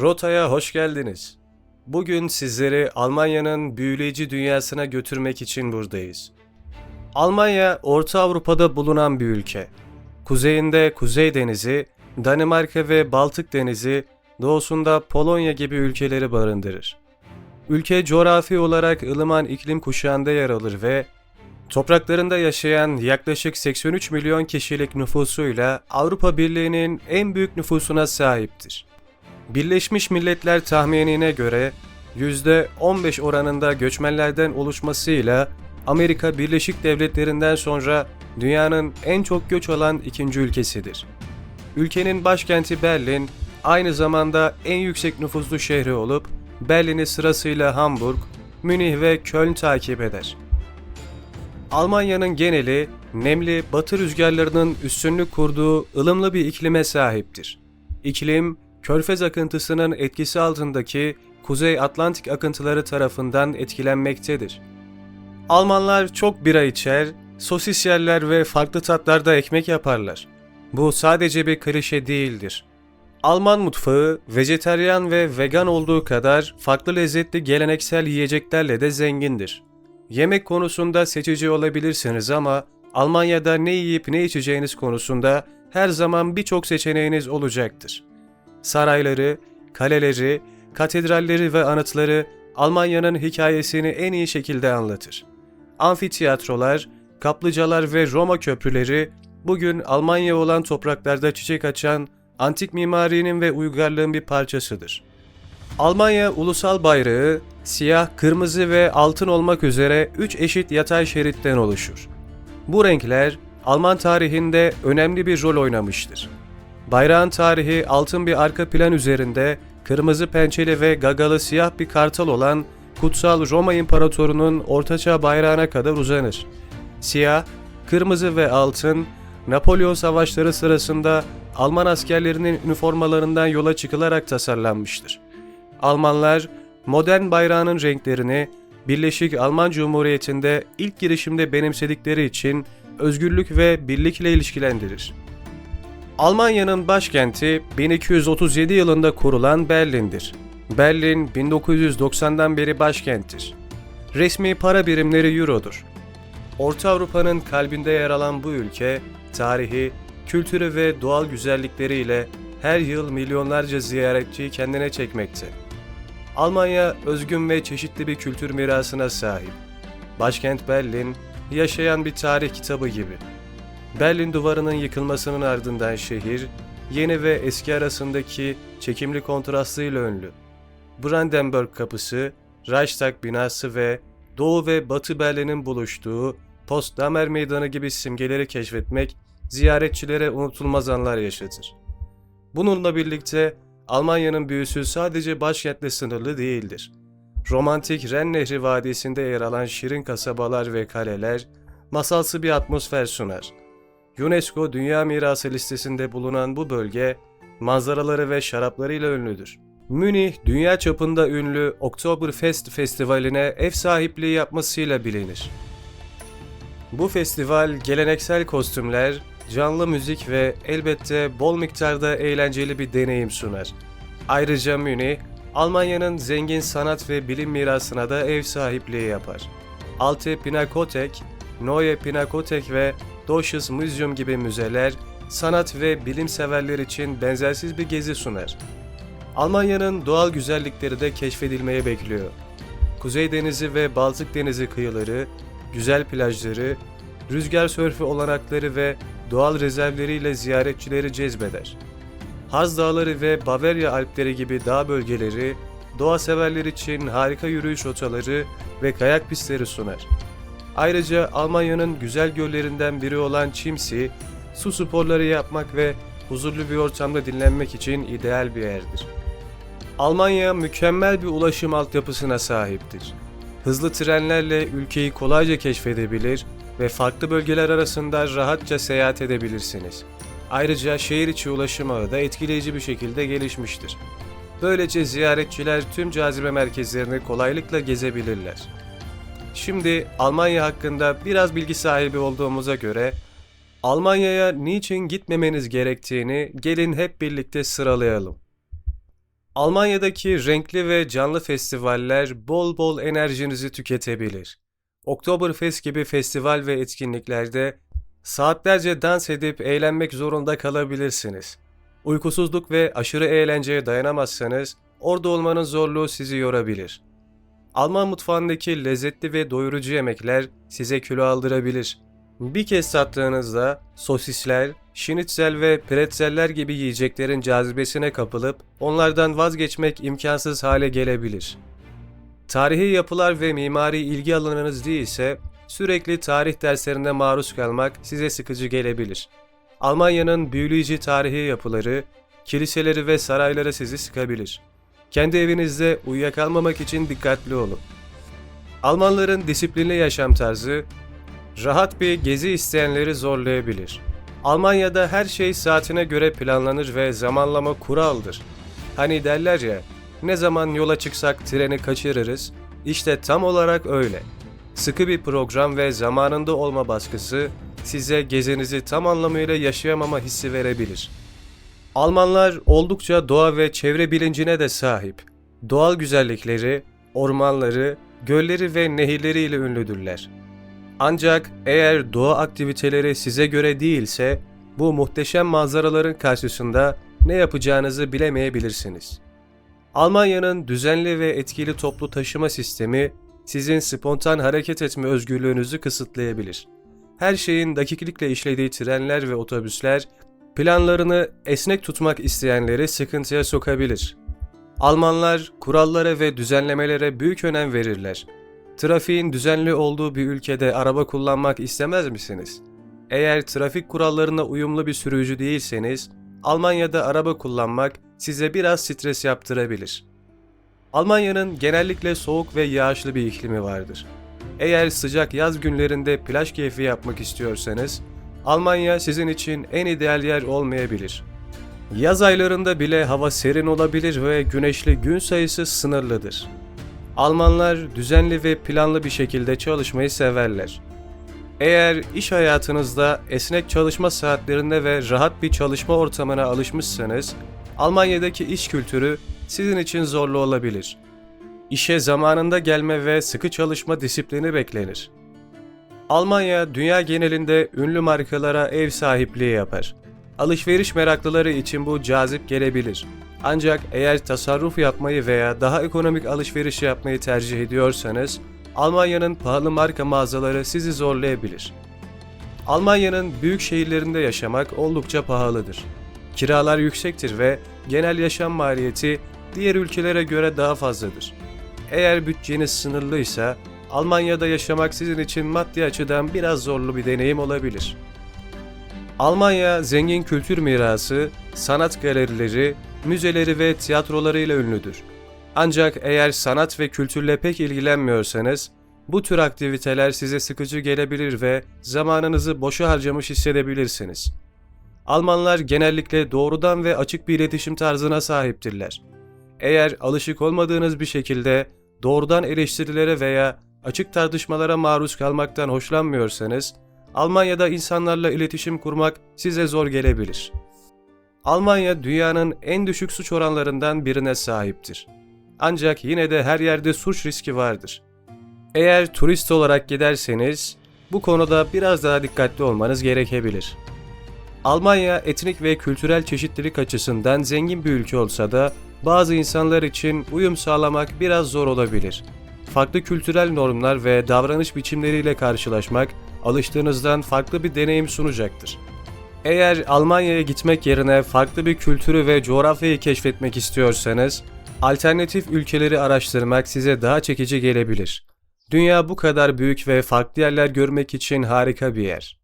Rota'ya hoş geldiniz. Bugün sizleri Almanya'nın büyüleyici dünyasına götürmek için buradayız. Almanya, Orta Avrupa'da bulunan bir ülke. Kuzeyinde Kuzey Denizi, Danimarka ve Baltık Denizi, doğusunda Polonya gibi ülkeleri barındırır. Ülke coğrafi olarak ılıman iklim kuşağında yer alır ve topraklarında yaşayan yaklaşık 83 milyon kişilik nüfusuyla Avrupa Birliği'nin en büyük nüfusuna sahiptir. Birleşmiş Milletler tahminine göre %15 oranında göçmenlerden oluşmasıyla Amerika Birleşik Devletleri'nden sonra dünyanın en çok göç alan ikinci ülkesidir. Ülkenin başkenti Berlin aynı zamanda en yüksek nüfuslu şehri olup Berlin'i sırasıyla Hamburg, Münih ve Köln takip eder. Almanya'nın geneli nemli batı rüzgarlarının üstünlük kurduğu ılımlı bir iklime sahiptir. İklim, Körfez akıntısının etkisi altındaki Kuzey Atlantik akıntıları tarafından etkilenmektedir. Almanlar çok bira içer, sosis yerler ve farklı tatlarda ekmek yaparlar. Bu sadece bir klişe değildir. Alman mutfağı vejeteryan ve vegan olduğu kadar farklı lezzetli geleneksel yiyeceklerle de zengindir. Yemek konusunda seçici olabilirsiniz ama Almanya'da ne yiyip ne içeceğiniz konusunda her zaman birçok seçeneğiniz olacaktır. Sarayları, kaleleri, katedralleri ve anıtları Almanya'nın hikayesini en iyi şekilde anlatır. Amfitiyatrolar, kaplıcalar ve Roma köprüleri bugün Almanya olan topraklarda çiçek açan antik mimarinin ve uygarlığın bir parçasıdır. Almanya ulusal bayrağı siyah, kırmızı ve altın olmak üzere 3 eşit yatay şeritten oluşur. Bu renkler Alman tarihinde önemli bir rol oynamıştır. Bayrağın tarihi altın bir arka plan üzerinde kırmızı pençeli ve gagalı siyah bir kartal olan Kutsal Roma İmparatoru'nun ortaçağ bayrağına kadar uzanır. Siyah, kırmızı ve altın, Napolyon savaşları sırasında Alman askerlerinin üniformalarından yola çıkılarak tasarlanmıştır. Almanlar, modern bayrağının renklerini Birleşik Alman Cumhuriyeti'nde ilk girişimde benimsedikleri için özgürlük ve birlikle ilişkilendirir. Almanya'nın başkenti 1237 yılında kurulan Berlin'dir. Berlin 1990'dan beri başkenttir. Resmi para birimleri Euro'dur. Orta Avrupa'nın kalbinde yer alan bu ülke, tarihi, kültürü ve doğal güzellikleriyle her yıl milyonlarca ziyaretçiyi kendine çekmekte. Almanya özgün ve çeşitli bir kültür mirasına sahip. Başkent Berlin, yaşayan bir tarih kitabı gibi. Berlin duvarının yıkılmasının ardından şehir, yeni ve eski arasındaki çekimli kontrastıyla ünlü. Brandenburg Kapısı, Reichstag binası ve Doğu ve Batı Berlin'in buluştuğu Potsdamer Meydanı gibi simgeleri keşfetmek ziyaretçilere unutulmaz anlar yaşatır. Bununla birlikte Almanya'nın büyüsü sadece başkentle sınırlı değildir. Romantik Ren Nehri Vadisi'nde yer alan şirin kasabalar ve kaleler masalsı bir atmosfer sunar. UNESCO Dünya Mirası listesinde bulunan bu bölge manzaraları ve şaraplarıyla ünlüdür. Münih, dünya çapında ünlü Oktoberfest Festivali'ne ev sahipliği yapmasıyla bilinir. Bu festival geleneksel kostümler, canlı müzik ve elbette bol miktarda eğlenceli bir deneyim sunar. Ayrıca Münih, Almanya'nın zengin sanat ve bilim mirasına da ev sahipliği yapar. Alte Pinakothek, Neue Pinakothek ve Deutsches Museum gibi müzeler, sanat ve bilim severler için benzersiz bir gezi sunar. Almanya'nın doğal güzellikleri de keşfedilmeye bekliyor. Kuzey Denizi ve Baltık Denizi kıyıları, güzel plajları, rüzgar sörfü olanakları ve doğal rezervleriyle ziyaretçileri cezbeder. Haz Dağları ve Bavarya Alpleri gibi dağ bölgeleri, doğa severler için harika yürüyüş rotaları ve kayak pistleri sunar. Ayrıca Almanya'nın güzel göllerinden biri olan Chiemsee, su sporları yapmak ve huzurlu bir ortamda dinlenmek için ideal bir yerdir. Almanya mükemmel bir ulaşım altyapısına sahiptir. Hızlı trenlerle ülkeyi kolayca keşfedebilir ve farklı bölgeler arasında rahatça seyahat edebilirsiniz. Ayrıca şehir içi ulaşım ağı da etkileyici bir şekilde gelişmiştir. Böylece ziyaretçiler tüm cazibe merkezlerini kolaylıkla gezebilirler. Şimdi Almanya hakkında biraz bilgi sahibi olduğumuza göre Almanya'ya niçin gitmemeniz gerektiğini gelin hep birlikte sıralayalım. Almanya'daki renkli ve canlı festivaller bol bol enerjinizi tüketebilir. Oktoberfest gibi festival ve etkinliklerde saatlerce dans edip eğlenmek zorunda kalabilirsiniz. Uykusuzluk ve aşırı eğlenceye dayanamazsanız orada olmanın zorluğu sizi yorabilir. Alman mutfağındaki lezzetli ve doyurucu yemekler size kilo aldırabilir. Bir kez tattığınızda sosisler, şinitzel ve pretzeller gibi yiyeceklerin cazibesine kapılıp onlardan vazgeçmek imkansız hale gelebilir. Tarihi yapılar ve mimari ilgi alanınız değilse sürekli tarih derslerine maruz kalmak size sıkıcı gelebilir. Almanya'nın büyüleyici tarihi yapıları, kiliseleri ve sarayları sizi sıkabilir. Kendi evinizde uyuyakalmamak için dikkatli olun. Almanların disiplinli yaşam tarzı, rahat bir gezi isteyenleri zorlayabilir. Almanya'da her şey saatine göre planlanır ve zamanlama kuraldır. Hani derler ya, ne zaman yola çıksak treni kaçırırız, işte tam olarak öyle. Sıkı bir program ve zamanında olma baskısı size gezinizi tam anlamıyla yaşayamama hissi verebilir. Almanlar oldukça doğa ve çevre bilincine de sahip. Doğal güzellikleri, ormanları, gölleri ve nehirleriyle ünlüdürler. Ancak eğer doğa aktiviteleri size göre değilse, bu muhteşem manzaraların karşısında ne yapacağınızı bilemeyebilirsiniz. Almanya'nın düzenli ve etkili toplu taşıma sistemi sizin spontan hareket etme özgürlüğünüzü kısıtlayabilir. Her şeyin dakiklikle işlediği trenler ve otobüsler planlarını esnek tutmak isteyenleri sıkıntıya sokabilir. Almanlar kurallara ve düzenlemelere büyük önem verirler. Trafiğin düzenli olduğu bir ülkede araba kullanmak istemez misiniz? Eğer trafik kurallarına uyumlu bir sürücü değilseniz, Almanya'da araba kullanmak size biraz stres yaptırabilir. Almanya'nın genellikle soğuk ve yağışlı bir iklimi vardır. Eğer sıcak yaz günlerinde plaj keyfi yapmak istiyorsanız, Almanya sizin için en ideal yer olmayabilir. Yaz aylarında bile hava serin olabilir ve güneşli gün sayısı sınırlıdır. Almanlar düzenli ve planlı bir şekilde çalışmayı severler. Eğer iş hayatınızda esnek çalışma saatlerinde ve rahat bir çalışma ortamına alışmışsanız, Almanya'daki iş kültürü sizin için zorlu olabilir. İşe zamanında gelme ve sıkı çalışma disiplini beklenir. Almanya dünya genelinde ünlü markalara ev sahipliği yapar. Alışveriş meraklıları için bu cazip gelebilir. Ancak eğer tasarruf yapmayı veya daha ekonomik alışveriş yapmayı tercih ediyorsanız, Almanya'nın pahalı marka mağazaları sizi zorlayabilir. Almanya'nın büyük şehirlerinde yaşamak oldukça pahalıdır. Kiralar yüksektir ve genel yaşam maliyeti diğer ülkelere göre daha fazladır. Eğer bütçeniz sınırlıysa Almanya'da yaşamak sizin için maddi açıdan biraz zorlu bir deneyim olabilir. Almanya zengin kültür mirası, sanat galerileri, müzeleri ve tiyatrolarıyla ünlüdür. Ancak eğer sanat ve kültürle pek ilgilenmiyorsanız, bu tür aktiviteler size sıkıcı gelebilir ve zamanınızı boşa harcamış hissedebilirsiniz. Almanlar genellikle doğrudan ve açık bir iletişim tarzına sahiptirler. Eğer alışık olmadığınız bir şekilde doğrudan eleştirilere veya açık tartışmalara maruz kalmaktan hoşlanmıyorsanız, Almanya'da insanlarla iletişim kurmak size zor gelebilir. Almanya dünyanın en düşük suç oranlarından birine sahiptir. Ancak yine de her yerde suç riski vardır. Eğer turist olarak giderseniz bu konuda biraz daha dikkatli olmanız gerekebilir. Almanya etnik ve kültürel çeşitlilik açısından zengin bir ülke olsa da bazı insanlar için uyum sağlamak biraz zor olabilir. Farklı kültürel normlar ve davranış biçimleriyle karşılaşmak alıştığınızdan farklı bir deneyim sunacaktır. Eğer Almanya'ya gitmek yerine farklı bir kültürü ve coğrafyayı keşfetmek istiyorsanız, alternatif ülkeleri araştırmak size daha çekici gelebilir. Dünya bu kadar büyük ve farklı yerler görmek için harika bir yer.